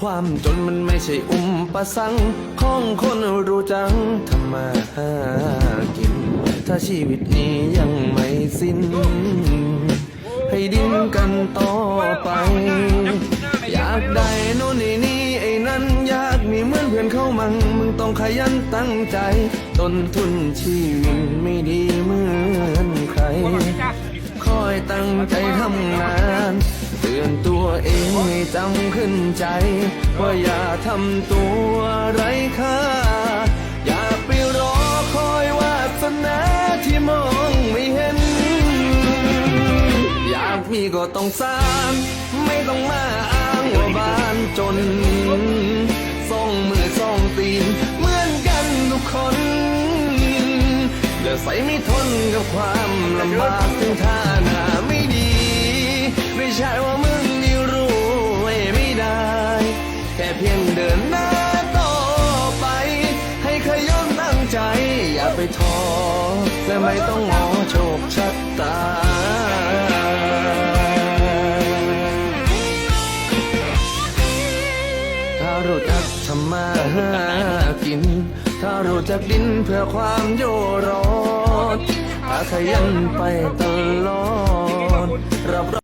ความจนมันไม่ใช่อุมประสังของคนรู้จังทำมาหากิน ถ้าชีวิตนี้ยังไม่สิ้น ให้ดิ้นกันต่อไป อยากได้โน่นนี่นี่ไอ้นั่นอยากมีเหมือนเพื่อนเข้ามัง มึงต้องขยันตั้งใจ ต้นทุนชีวิตไม่ดีเหมือนใคร คอยตั้งใจทำงาน เตือนตัวเอง จำขึ้นใจ ว่าอย่าทำตัวไร้ค่า อย่าไปรอคอยวาสนาที่มองไม่เห็น อยากมีก็ต้องสร้าง ไม่ต้องมาอ้างว่าบ้านจนสองมือสองตีน เหมือนกันทุกคนเดี๋ยวใส่ไม่ทนกับความลำบาก ใจ อย่าไปท้อและไม่ต้องงอโชคชะตา ถ้ารู้จักทำมาหากิน ถ้ารู้จักดินเพื่อความโยรอดถ้าขยันไปตลอดรับรอง